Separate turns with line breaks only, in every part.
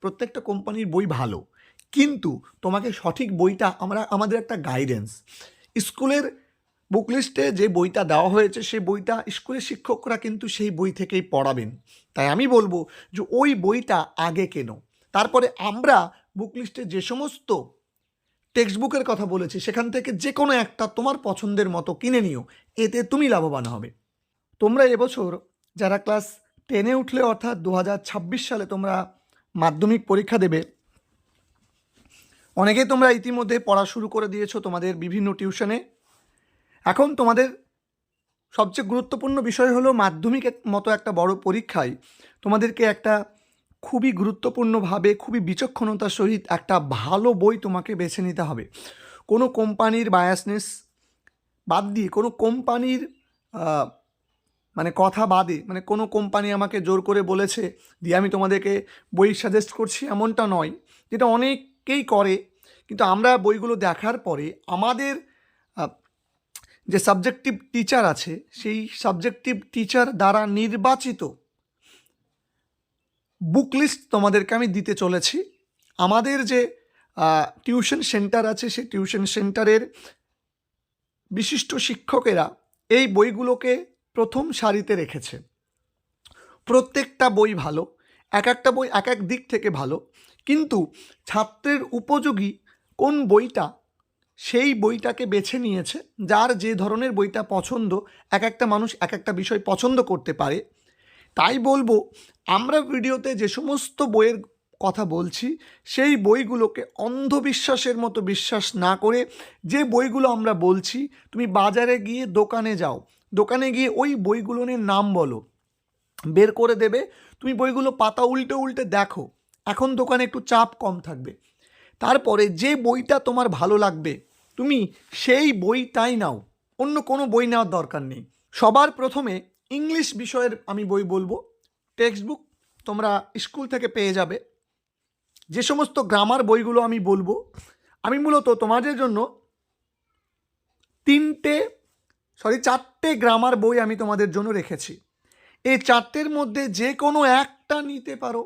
প্রত্যেকটা কোম্পানির বই ভালো। কিন্তু তোমাকে সঠিক বইটা আমরা, আমাদের একটা গাইডেন্স স্কুলের বুক লিস্টে যে বইটা দেওয়া হয়েছে, সেই বইটা স্কুলের শিক্ষকরা কিন্তু সেই বই থেকেই পড়াবেন। তাই আমি বলব যে ওই বইটা আগে কেন। তারপরে আমরা বুক লিস্টে যে সমস্ত টেক্সট বুকের কথা বলেছি, সেখান থেকে যে কোনো একটা তোমার পছন্দের মতো কিনে নিও। এতে তুমি লাভবান হবে। তোমরা এবছর যারা ক্লাস টেনে উঠলে, অর্থাৎ দু হাজার ছাব্বিশ সালে তোমরা মাধ্যমিক পরীক্ষা দেবে। অনেকেই তোমরা ইতিমধ্যে পড়া শুরু করে দিয়েছ তোমাদের বিভিন্ন টিউশনে। এখন তোমাদের সবচেয়ে গুরুত্বপূর্ণ বিষয় হলো মাধ্যমিকের মতো একটা বড় পরীক্ষায় তোমাদেরকে একটা খুবই গুরুত্বপূর্ণভাবে, খুবই বিচক্ষণতার সহিত একটা ভালো বই তোমাকে বেছে নিতে হবে। কোনো কোম্পানির বায়াসনেস বাদ দিয়ে কোনো কোম্পানির মানে কথা বাদে মানে কোনো কোম্পানি আমাকে জোর করে বলেছে দিয়ে আমি তোমাদেরকে বই সাজেস্ট করছি এমনটা নয়। যেটা অনেকেই করে, কিন্তু আমরা বইগুলো দেখার পরে আমাদের যে সাবজেক্টিভ টিচার আছে, সেই সাবজেক্টিভ টিচার দ্বারা নির্বাচিত বুক লিস্ট তোমাদেরকে আমি দিতে চলেছি। আমাদের যে টিউশন সেন্টার আছে, সেই টিউশন সেন্টারের বিশিষ্ট শিক্ষকেরা এই বইগুলোকে প্রথম সারিতে রেখেছে। প্রত্যেকটা বই ভালো, এক একটা বই এক এক দিক থেকে ভালো, কিন্তু ছাত্রের উপযোগী কোন বইটা সেই বইটাকে বেছে নিয়েছে, যার যে ধরনের বইটা পছন্দ, এক একটা মানুষ এক একটা বিষয় পছন্দ করতে পারে। তাই বলব, আমরা ভিডিওতে যে সমস্ত বইয়ের কথা বলছি, সেই বইগুলোকে অন্ধবিশ্বাসের মতো বিশ্বাস না করে যে বইগুলো আমরা বলছি, তুমি বাজারে গিয়ে দোকানে যাও দোকানে গিয়ে ওই বইগুলোর নাম বলো। বের করে দেবে। তুমি বইগুলো পাতা উল্টে উল্টে দেখো। এখন দোকানে একটু চাপ কম থাকবে। তারপরে যে বইটা তোমার ভালো লাগবে, তুমি সেই বইটাই নাও। অন্য কোনো বই নেওয়ার দরকার নেই। সবার প্রথমে ইংলিশ বিষয়ের আমি বই বলব। টেক্সট বুক তোমরা স্কুল থেকে পেয়ে যাবে। যে সমস্ত গ্রামার বইগুলো আমি বলব, আমি মূলত তোমাদের জন্য তিনটে সরি চারটে গ্রামার বই আমি তোমাদের জন্য রেখেছি। এই চারটের মধ্যে যে কোনো একটা নিতে পারো।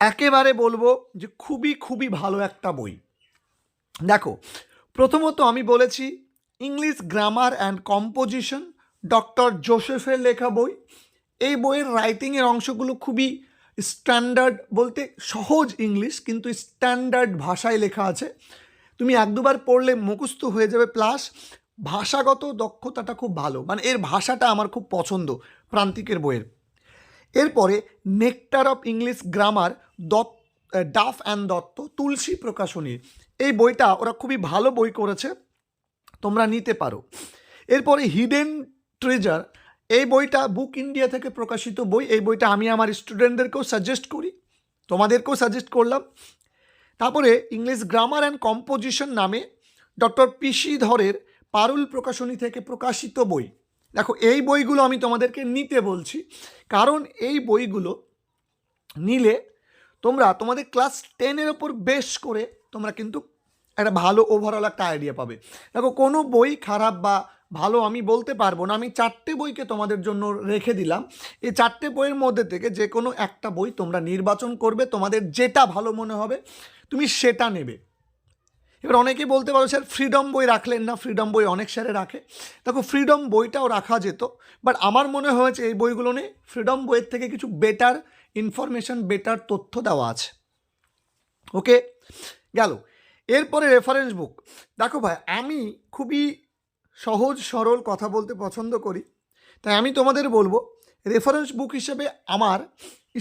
একেবারে বলব যে খুবই খুবই ভালো একটা বই। দেখো, প্রথমত আমি বলেছি English grammar and composition doctor জোসেফের লেখা বই। এই বইয়ের রাইটিংয়ের অংশগুলো খুবই স্ট্যান্ডার্ড বলতে সহজ ইংলিশ কিন্তু স্ট্যান্ডার্ড ভাষায় লেখা আছে। তুমি এক দুবার পড়লে মুখস্থ হয়ে যাবে প্লাস ভাষাগত দক্ষতাটা খুব ভালো। মানে এর ভাষাটা আমার খুব পছন্দ, প্রান্তিকের বইয়ের। এরপরে nectar of English grammar Dutta Duff and Dutta Tulsi Prakashani. এই বইটা ওরা খুবই ভালো বই করেছে, তোমরা নিতে পারো। এরপরে হিডেন ট্রেজার এই বইটা বুক ইন্ডিয়া থেকে প্রকাশিত বই। এই বইটা আমি আমার স্টুডেন্টদেরকেও সাজেস্ট করি, তোমাদেরকেও সাজেস্ট করলাম। তারপরে ইংলিশ গ্রামার অ্যান্ড কম্পোজিশন নামে ডক্টর পিসি ধরের পারুল প্রকাশনী থেকে প্রকাশিত বই। দেখো, এই বইগুলো আমি তোমাদেরকে নিতে বলছি। কারণ এই বইগুলো নিলে তোমরা, তোমাদের ক্লাস টেনের ওপর বেশ করে তোমরা কিন্তু একটা ভালো ওভারঅল একটা আইডিয়া পাবে। দেখো, কোনো বই খারাপ বা ভালো আমি বলতে পারব না। আমি চারটে বইকে তোমাদের জন্য রেখে দিলাম। এই চারটে বইয়ের মধ্যে থেকে যে কোনো একটা বই তোমরা নির্বাচন করবে, তোমাদের যেটা ভালো মনে হবে, তুমি সেটা নেবে। এবার অনেকেই বলতে পারো, স্যার ফ্রিডম বই রাখলেন না। ফ্রিডম বই অনেক স্যারে রাখে। দেখো ফ্রিডম বইটাও রাখা যেত বাট আমার মনে হয়েছে এই বইগুলো নিয়ে ফ্রিডম বইয়ের থেকে কিছু বেটার ইনফরমেশন বেটার তথ্য দেওয়া আছে। ওকে গেল। এরপরে রেফারেন্স বুক দেখো ভাই, আমি খুবই সহজ, সরল কথা বলতে পছন্দ করি, তাই আমি তোমাদের বলব রেফারেন্স বুক হিসেবে আমার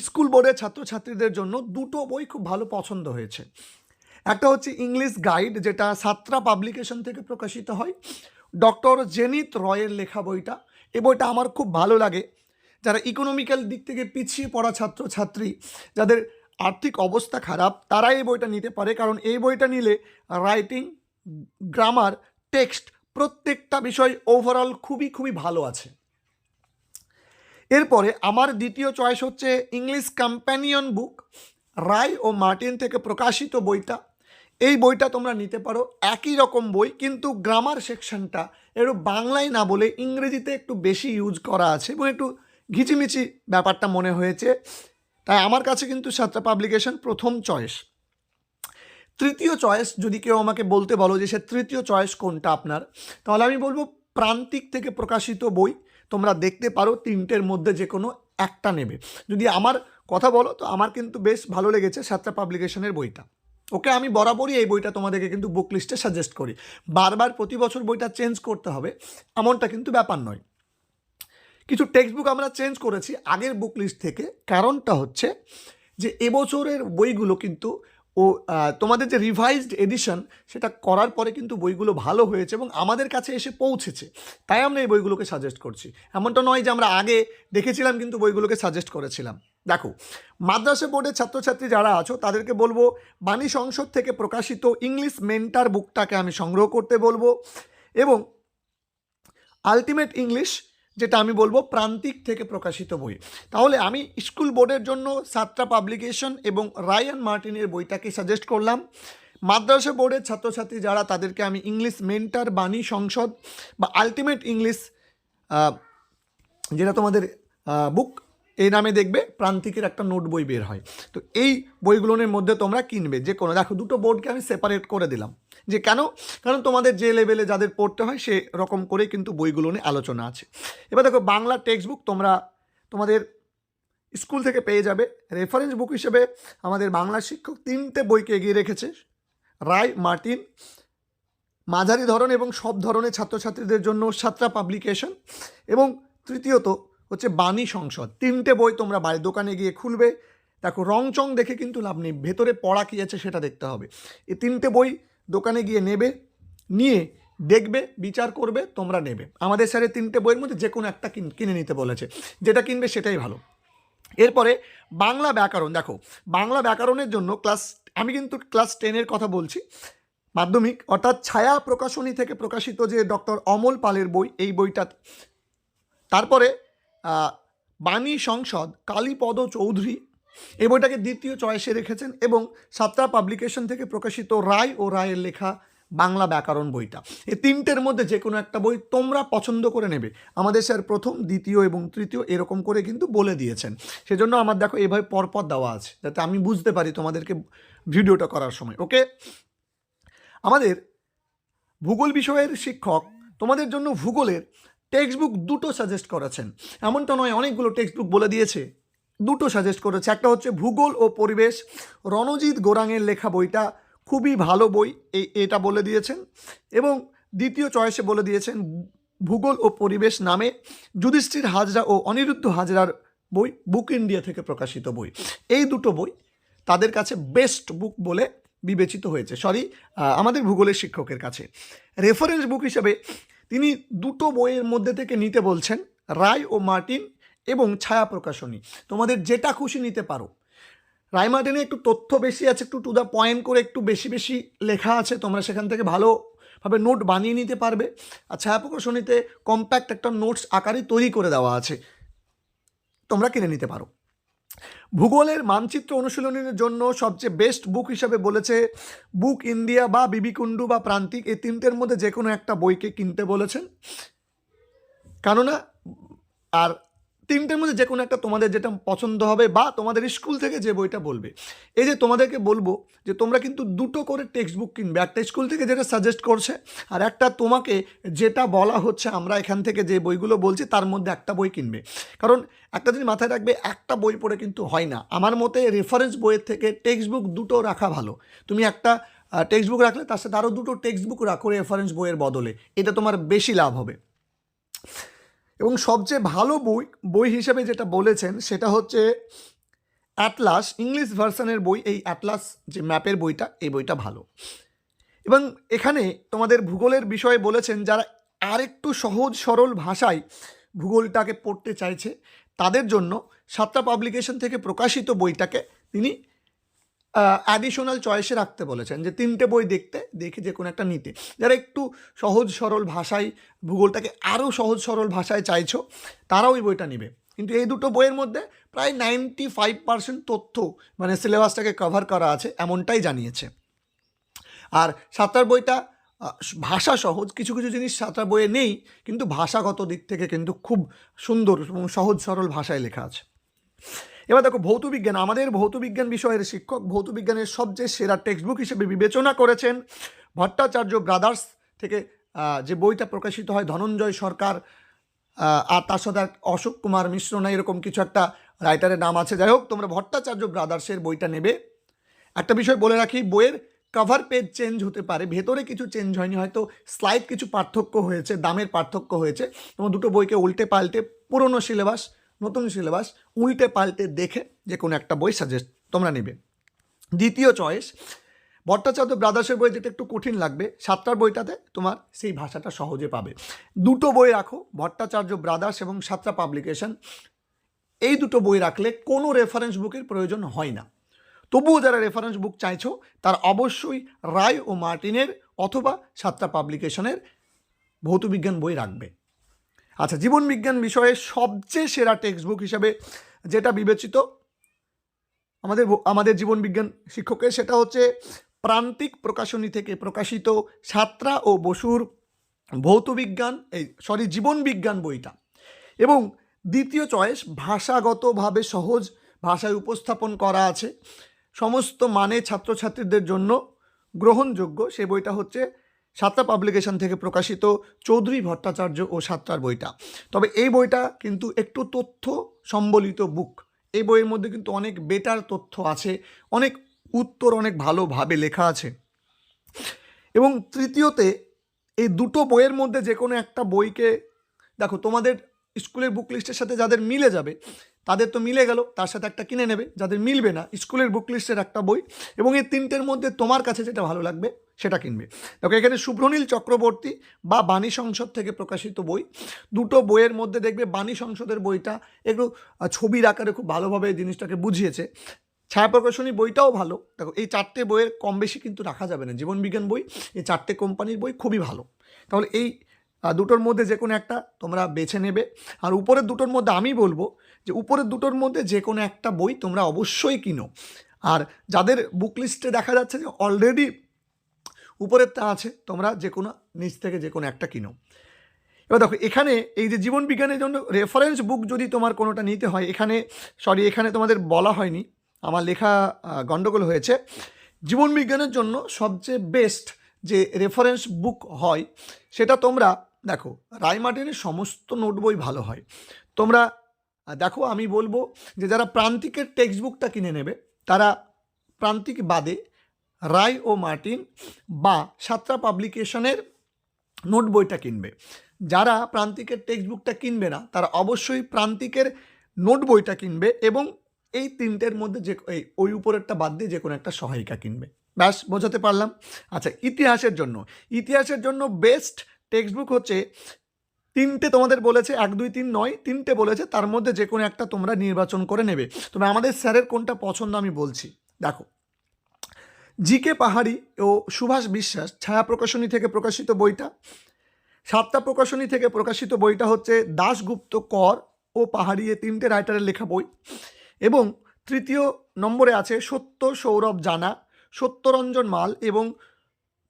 স্কুল বোর্ডের ছাত্রছাত্রীদের জন্য দুটো বই খুব ভালো পছন্দ হয়েছে। একটা হচ্ছে ইংলিশ গাইড, যেটা সাতরা পাবলিকেশন থেকে প্রকাশিত হয়। ডক্টর জেনিত রয়ের লেখা বইটা। এই বইটা আমার খুব ভালো লাগে। যারা ইকোনমিক্যাল দিক থেকে পিছিয়ে পড়া ছাত্রছাত্রী যাদের আর্থিক অবস্থা খারাপ তারা এই বইটা নিতে পারে। কারণ এই বইটা নিলে রাইটিং গ্রামার টেক্সট প্রত্যেকটা বিষয় ওভারঅল খুবই খুবই ভালো আছে। এরপরে আমার দ্বিতীয় চয়েস হচ্ছে ইংলিশ কম্প্যানিয়ন বুক রায় ও মার্টিন থেকে প্রকাশিত বইটা। এই বইটা তোমরা নিতে পারো, একই রকম বই, কিন্তু গ্রামার সেকশনটা একটু বাংলায় না বলে ইংরেজিতে একটু বেশি ইউজ করা আছে এবং একটু ঘিচিমিচি ব্যাপারটা মনে হয়েছে। তাই আমার কাছে কিন্তু সাতটা পাবলিকেশন প্রথম চয়েস তৃতীয় চয়েস যদি কেউ আমাকে বলতে বলো যে সে তৃতীয় চয়েস কোনটা আপনার, তাহলে আমি বলব প্রান্তিক থেকে প্রকাশিত বই। তোমরা দেখতে পারো তিনটের মধ্যে যে কোনো একটা নেবে। যদি আমার কথা বলো, তো আমার কিন্তু বেশ ভালো লেগেছে সাতটা পাবলিকেশনের বইটা। ওকে আমি বরাবরই এই বইটা তোমাদেরকে কিন্তু বুক লিস্টে সাজেস্ট করি। বারবার প্রতি বছর বইটা চেঞ্জ করতে হবে, এমনটা কিন্তু ব্যাপার নয়। কিছু টেক্সট বুক আমরা চেঞ্জ করেছি আগের বুক লিস্ট থেকে, কারণটা হচ্ছে যে এবছরের বইগুলো কিন্তু ও তোমাদের যে রিভাইজড এডিশন সেটা করার পরে কিন্তু বইগুলো ভালো হয়েছে এবং আমাদের কাছে এসে পৌঁছেছে। তাই আমরা এই বইগুলোকে সাজেস্ট করছি। এমনটা নয় যে আমরা আগে দেখেছিলাম কিন্তু বইগুলোকে সাজেস্ট করেছিলাম। দেখো, মাদ্রাসা বোর্ডের ছাত্রছাত্রী যারা আছো, তাদেরকে বলব, বাণী সংসদ থেকে প্রকাশিত ইংলিশ মেন্টার বুকটাকে আমি সংগ্রহ করতে বলব এবং আলটিমেট ইংলিশ যেটা আমি বলব প্রান্তিক থেকে প্রকাশিত বই। তাহলে আমি স্কুল বোর্ডের জন্য সাতটা পাবলিকেশন এবং রায়ান মার্টিনের বইটাকে সাজেস্ট করলাম। মাদ্রাসা বোর্ডের ছাত্রছাত্রী যারা, তাদেরকে আমি ইংলিশ মেন্টার বাণী সংসদ বা আলটিমেট ইংলিশ যেটা তোমাদের বুক এই নামে দেখবে প্রান্তিকের একটা নোট বই বের হয়। তো এই বইগুলোর মধ্যে তোমরা কিনবে যে কোনো, দেখো দুটো বোর্ডকে আমি সেপারেট করে দিলাম। যে কেন? কারণ তোমাদের যে লেভেলে যাদের পড়তে হয় সে রকম করে কিন্তু বইগুলো নিয়ে আলোচনা আছে। এবার দেখো বাংলা টেক্সট বুক তোমরা, তোমাদের স্কুল থেকে পেয়ে যাবে। রেফারেন্স বুক হিসেবে আমাদের বাংলা শিক্ষক তিনটে বইকে এগিয়ে রেখেছে। রায়, মার্টিন, মাঝারি ধরন এবং সব ধরনের ছাত্রছাত্রীদের জন্য সাতটা পাবলিকেশন এবং তৃতীয়ত হচ্ছে বাণী সংসদ। তিনটে বই তোমরা বাইরের দোকানে গিয়ে খুলবে। দেখো রং চং দেখে কিন্তু লাভ নেই। ভেতরে পড়া কী আছে সেটা দেখতে হবে। এই তিনটে বই দোকানে গিয়ে নেবে, নিয়ে দেখবে, বিচার করবে, তোমরা নেবে। আমাদের স্যারের তিনটে বইয়ের মধ্যে যে কোনো একটা কিন- নিতে বলেছে। যেটা কিনবে সেটাই ভালো। এরপরে বাংলা ব্যাকরণ। দেখো, বাংলা ব্যাকরণের জন্য ক্লাস, আমি কিন্তু ক্লাস টেনের কথা বলছি। মাধ্যমিক, অর্থাৎ ছায়া প্রকাশনী থেকে প্রকাশিত যে ডক্টর অমল পালের বই, এই বইটা, তারপরে বাণী সংসদ কালীপদ চৌধুরী এই বইটাকে দ্বিতীয় চয়েসে রেখেছেন এবং সাতটা পাবলিকেশন থেকে প্রকাশিত রায় ও রায়ের লেখা বাংলা ব্যাকরণ বইটা। এই তিনটের মধ্যে যে কোনো একটা বই তোমরা পছন্দ করে নেবে। আমাদের স্যার প্রথম, দ্বিতীয় এবং তৃতীয় এরকম করে কিন্তু বলে দিয়েছেন। সেজন্য আমার দেখো এভাবে পরপর দেওয়া আছে, যাতে আমি বুঝতে পারি তোমাদেরকে ভিডিওটা করার সময়, ওকে? আমাদের ভূগোল বিষয়ের শিক্ষক তোমাদের জন্য ভূগোলের টেক্সট বুক দুটো সাজেস্ট করেছেন। এমনটা নয়, অনেকগুলো টেক্সট বুক বলে দিয়েছে। দুটো সাজেস্ট করেছে। একটা হচ্ছে ভূগোল ও পরিবেশ। রণজিৎ গোরাঙের লেখা বইটা খুবই ভালো বই এই এটা বলে দিয়েছেন। এবং দ্বিতীয় চয়েসে বলে দিয়েছেন ভূগোল ও পরিবেশ নামে যুধিষ্ঠির হাজরা ও অনিরুদ্ধ হাজরার বই বুক ইন্ডিয়া থেকে প্রকাশিত বই। এই দুটো বই তাদের কাছে বেস্ট বুক বলে বিবেচিত হয়েছে। সরি আমাদের ভূগোলের শিক্ষকের কাছে। রেফারেন্স বুক হিসেবে তিনি দুটো বইয়ের মধ্যে থেকে নিতে বলছেন, রায় ও মার্টিন এবং ছায়া প্রকাশনী। তোমাদের যেটা খুশি নিতে পারো। রায় মার্টিনে একটু তথ্য বেশি আছে, একটু টু দ্য পয়েন্ট করে একটু বেশি বেশি লেখা আছে, তোমরা সেখান থেকে ভালোভাবে নোট বানিয়ে নিতে পারবে। আর ছায়া প্রকাশনীতে কম্প্যাক্ট একটা নোটস আকারে তৈরি করে দেওয়া আছে। তোমরা কিনে নিতে পারো। ভূগোলের মানচিত্র অনুশীলনের জন্য সবচেয়ে বেস্ট বুক হিসাবে বলেছে বুক ইন্ডিয়া বা বিবিকুণ্ডু বা প্রান্তিক। এই তিনটের মধ্যে যে কোনো একটা বইকে কিনতে বলেছেন। কেননা, আর তিনটের মধ্যে যে কোনো একটা তোমাদের যেটা পছন্দ হবে বা তোমাদের স্কুল থেকে যে বইটা বলবে। এই যে তোমাদেরকে বলব যে তোমরা কিন্তু দুটো করে টেক্সট বুক কিনবে। একটা স্কুল থেকে যেটা সাজেস্ট করছে, আর একটা তোমাকে যেটা বলা হচ্ছে, আমরা এখান থেকে যে বইগুলো বলছি, তার মধ্যে একটা বই কিনবে। কারণ একটা জিনিস মাথায় রাখবে, একটা বই পড়ে কিন্তু হয় না। আমার মতে রেফারেন্স বইয়ের থেকে টেক্সট বুক দুটো রাখা ভালো। তুমি একটা টেক্সট বুক রাখলে তার সাথে আরও দুটো টেক্সট বুক রাখো রেফারেন্স বইয়ের বদলে। এটা তোমার বেশি লাভ হবে। এবং সবচেয়ে ভালো বই বই হিসেবে যেটা বলেছেন সেটা হচ্ছে অ্যাটলাস ইংলিশ ভার্সনের বই। এই অ্যাটলাস যে ম্যাপের বইটা, এই বইটা ভালো। এবং এখানে তোমাদের ভূগোলের বিষয়ে বলেছেন, যারা আরেকটু সহজ সরল ভাষায় ভূগোলটাকে পড়তে চাইছে তাদের জন্য সাতটা পাবলিকেশন থেকে প্রকাশিত বইটাকে তিনি অ্যাডিশনাল চয়েসে রাখতে বলেছেন যে তিনটে বই দেখতে, দেখে যে কোনো একটা নিতে। যারা একটু সহজ সরল ভাষায়, ভূগোলটাকে আরও সহজ সরল ভাষায় চাইছো, তারাও ওই বইটা নেবে। কিন্তু এই দুটো বইয়ের মধ্যে প্রায় নাইনটি ফাইভ পার্সেন্ট তথ্য মানে সিলেবাসটাকে কভার করা আছে, এমনটাই জানিয়েছে। আর সাঁতার বইটা ভাষা সহজ, কিছু কিছু জিনিস সাঁতার বইয়ে নেই, কিন্তু ভাষাগত দিক থেকে কিন্তু খুব সুন্দর এবং সহজ, সরল ভাষায় লেখা আছে। এবার দেখো ভৌতবিজ্ঞান আমাদের ভৌতবিজ্ঞান বিষয়ের শিক্ষক ভৌতবিজ্ঞানের সবচেয়ে সেরা টেক্সট বুক হিসেবে বিবেচনা করেছেন ভট্টাচার্য ব্রাদার্স থেকে যে বইটা প্রকাশিত হয় ধনঞ্জয় সরকার আর তার সাথে অশোক কুমার মিশ্র না, এরকম কিছু একটা রাইটারের নাম আছে। যাই হোক, তোমরা ভট্টাচার্য ব্রাদার্সের বইটা নেবে। একটা বিষয় বলে রাখি, বইয়ের কভার পেজ চেঞ্জ হতে পারে, ভেতরে কিছু চেঞ্জ হয়নি, হয়তো স্লাইড কিছু পার্থক্য হয়েছে, দামের পার্থক্য হয়েছে তোমার দুটো বইকে উল্টে পাল্টে পুরনো সিলেবাস নতুন সিলেবাস উল্টে পাল্টে দেখে যে কোনো একটা বই সাজেস্ট তোমরা নেবে। দ্বিতীয় চয়েস ভট্টাচার্য ব্রাদার্সের বই যেটা একটু কঠিন লাগবে, সাতটার বইটাতে তোমার সেই ভাষাটা সহজে পাবে। দুটো বই রাখো, ভট্টাচার্য ব্রাদার্স এবং সাতটা পাবলিকেশন এই দুটো বই রাখলে কোনো রেফারেন্স বুকের প্রয়োজন হয় না। তবুও যারা রেফারেন্স বুক চাইছো, তার অবশ্যই রায় ও মার্টিনের অথবা সাতটা পাবলিকেশনের ভৌতবিজ্ঞান বই রাখবে। আচ্ছা জীবন বিজ্ঞান বিষয়ে সবচেয়ে সেরা টেক্সট বুক হিসাবে যেটা বিবেচিত আমাদের আমাদের জীবন বিজ্ঞান শিক্ষকের, সেটা হচ্ছে প্রান্তিক প্রকাশনী থেকে প্রকাশিত সাতরা ও বসুর ভৌতবিজ্ঞান, এই সরি জীবন বিজ্ঞান বইটা। এবং দ্বিতীয় চয়েস ভাষাগতভাবে সহজ ভাষায় উপস্থাপন করা আছে। সমস্ত মানে ছাত্রছাত্রীদের জন্য গ্রহণযোগ্য। সে বইটা হচ্ছে সাতটা পাবলিকেশন থেকে প্রকাশিত চৌধুরী ভট্টাচার্য ও সাতটার বইটা। তবে এই বইটা কিন্তু একটু তথ্য সম্বলিত বুক এই বইয়ের মধ্যে কিন্তু অনেক বেটার তথ্য আছে, অনেক উত্তর অনেক ভালোভাবে লেখা আছে। এবং তৃতীয়তে, এই দুটো বইয়ের মধ্যে যে কোনো একটা বইকে, দেখো তোমাদের স্কুলের বুক লিস্টের সাথে যাদের মিলে যাবে, তাদের তো মিলে গেল, তার সাথে একটা কিনে নেবে, যাদের মিলবে না, স্কুলের বুক লিস্টের একটা বই এবং এই তিনটের মধ্যে তোমার কাছে যেটা ভালো লাগবে, সেটা কিনবে। দেখো, এখানে শুভ্রনীল চক্রবর্তী বা বাণী সংসদ থেকে প্রকাশিত বই, দুটো বইয়ের মধ্যে দেখবে বাণী সংসদের বইটা একটু ছবির আকারে খুব ভালোভাবে জিনিসটাকে বুঝিয়েছে। ছায়া প্রকাশনী বইটাও ভালো, দেখো, এই চারটে বইয়ের কম বেশি কিন্তু রাখা যাবে না জীবনবিজ্ঞান বই, এই চারটে কোম্পানির বই খুবই ভালো। তাহলে এই দুটোর মধ্যে যে কোনো একটা তোমরা বেছে নেবে। আর উপরের দুটোর মধ্যে আমি বলব যে উপরের দুটোর মধ্যে যে কোনো একটা বই তোমরা অবশ্যই কিনো। আর যাদের বুক লিস্টে দেখা যাচ্ছে যে অলরেডি উপরেরটা আছে, তোমরা যে কোনো নিচ থেকে যে কোনো একটা কিনো। এবার দেখো, এখানে এই যে জীবন বিজ্ঞানের জন্য রেফারেন্স বুক যদি তোমার কোনোটা নিতে হয়, এখানে সরি এখানে তোমাদের বলা হয়নি, আমার লেখা গণ্ডগোল হয়েছে। জীবন বিজ্ঞানের জন্য সবচেয়ে বেস্ট যে রেফারেন্স বুক হয়, সেটা তোমরা দেখো রায় মার্টিনের সমস্ত নোট বই ভালো হয়। তোমরা দেখো, আমি বলব যে যারা প্রান্তিকের টেক্সট বুকটা কিনে নেবে, তারা প্রান্তিক বাদে রায় ও মার্টিন বা সাতটা পাবলিকেশনের নোট বইটা কিনবে। যারা প্রান্তিকের টেক্সট বুকটা কিনবে না, তারা অবশ্যই প্রান্তিকের নোট বইটা কিনবে এবং এই তিনটের মধ্যে যে, এই ওই উপরেরটা বাদ দিয়ে যে কোনো একটা সহায়িকা কিনবে। ব্যাস, বোঝাতে পারলাম? আচ্ছা ইতিহাসের জন্য। ইতিহাসের জন্য বেস্ট টেক্সট বুক হচ্ছে তিনটে তোমাদের বলেছে, এক, দুই, তিন, নয়, তিনটে বলেছে, তার মধ্যে যে কোনো একটা তোমরা নির্বাচন করে নেবে। তবে আমাদের স্যারের কোনটা পছন্দ আমি বলছি। দেখো জিকে পাহাড়ি ও সুভাষ বিশ্বাস ছায়া প্রকাশনী থেকে প্রকাশিত বইটা। সাতটা প্রকাশনী থেকে প্রকাশিত বইটা হচ্ছে দাশগুপ্ত কর ও পাহাড়ি এ তিনটে রাইটারের লেখা বই। এবং তৃতীয় নম্বরে আছে সত্য সৌরভ জানা, সত্যরঞ্জন মাল এবং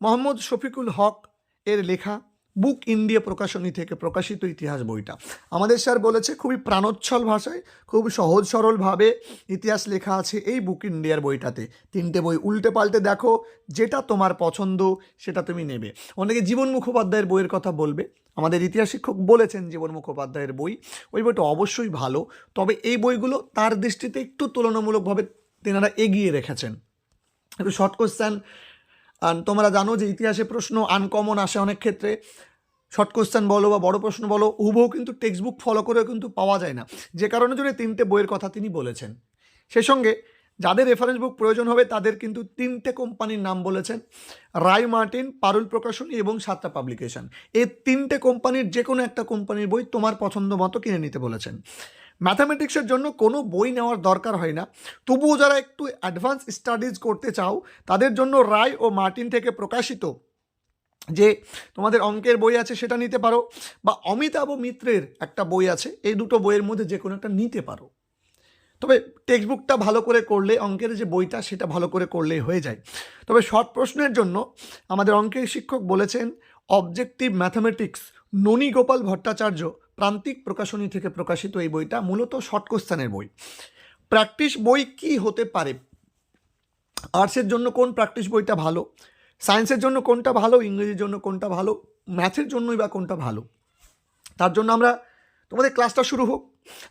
মোহাম্মদ শফিকুল হক এর লেখা। বুক ইন্ডিয়া প্রকাশনী থেকে প্রকাশিত ইতিহাস বইটা। আমাদের স্যার বলেছে, খুবই প্রাণোচ্ছল ভাষায়, খুব সহজ সরলভাবে ইতিহাস লেখা আছে এই বুক ইন্ডিয়ার বইটাতে। তিনটে বই উল্টে পাল্টে দেখো, যেটা তোমার পছন্দ সেটা তুমি নেবে। অনেকে জীবন মুখোপাধ্যায়ের বইয়ের কথা বলবে। আমাদের ইতিহাস শিক্ষক বলেছেন জীবন মুখোপাধ্যায়ের বই। ওই বইটা অবশ্যই ভালো, তবে এই বইগুলো তার দৃষ্টিতে একটু তুলনামূলকভাবে তেনারা এগিয়ে রেখেছেন। একটু শর্ট কোশ্চেন তোমরা জানো যে ইতিহাসে প্রশ্ন আনকমন আসে অনেক ক্ষেত্রে। শর্ট কোশ্চেন বলো বা বড় প্রশ্ন বলো হুবহু কিন্তু টেক্সট বুক ফলো করেও কিন্তু পাওয়া যায় না। যে কারণে জন্য তিনটে বইয়ের কথা তিনি বলেছেন। সেই সঙ্গে যাদের রেফারেন্স বুক প্রয়োজন হবে, তাদের কিন্তু তিনটে কোম্পানির নাম বলেছেন, রায় মার্টিন, পারুল প্রকাশনী এবং সাতটা পাবলিকেশন এই তিনটে কোম্পানির যে কোনো একটা কোম্পানির বই তোমার পছন্দ মতো কিনে নিতে বলেছেন। ম্যাথামেটিক্সের জন্য কোনো বই নেওয়ার দরকার হয় না। তবুও যারা একটু অ্যাডভান্স স্টাডিজ করতে চাও, তাদের জন্য রায় ও মার্টিন থেকে প্রকাশিত যে তোমাদের অঙ্কের বই আছে সেটা নিতে পারো বা অমিতাভ মিত্রের একটা বই আছে, এই দুটো বইয়ের মধ্যে যে কোনো একটা নিতে পারো। তবে টেক্সট বুকটা ভালো করে করলে, অঙ্কের যে বইটা সেটা ভালো করে করলেই হয়ে যায়। তবে শর্ট প্রশ্নের জন্য আমাদের অঙ্কের শিক্ষক বলেছেন অবজেক্টিভ ম্যাথামেটিক্স ননী গোপাল ভট্টাচার্য প্রান্তিক প্রকাশনী থেকে প্রকাশিত এই বইটা মূলত শর্ট কোশ্চেনের বই। প্র্যাকটিস বই কি হতে পারে? আর্টসের জন্য কোন প্র্যাকটিস বইটা ভালো? সায়েন্সের জন্য কোনটা ভালো? ইংরেজির জন্য কোনটা ভালো? ম্যাথের জন্যই বা কোনটা ভালো? তার জন্য আমরা, তোমাদের ক্লাসটা শুরু হোক।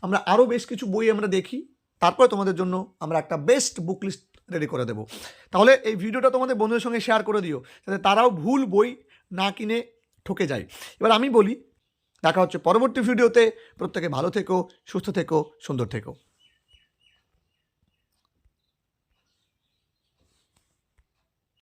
আমরা আরও বেশ কিছু বই আমরা দেখি। তারপরে তোমাদের জন্য আমরা একটা বেস্ট বুক লিস্ট রেডি করে দেবো। তাহলে এই ভিডিওটা তোমাদের বন্ধুদের সঙ্গে শেয়ার করে দিও, যাতে তারাও ভুল বই না কিনে ঠকে যায়। এবার আমি বলি দেখা হচ্ছে পরবর্তী ভিডিওতে। প্রত্যেকে ভালো থেকো সুস্থ থেকো সুন্দর থেকো।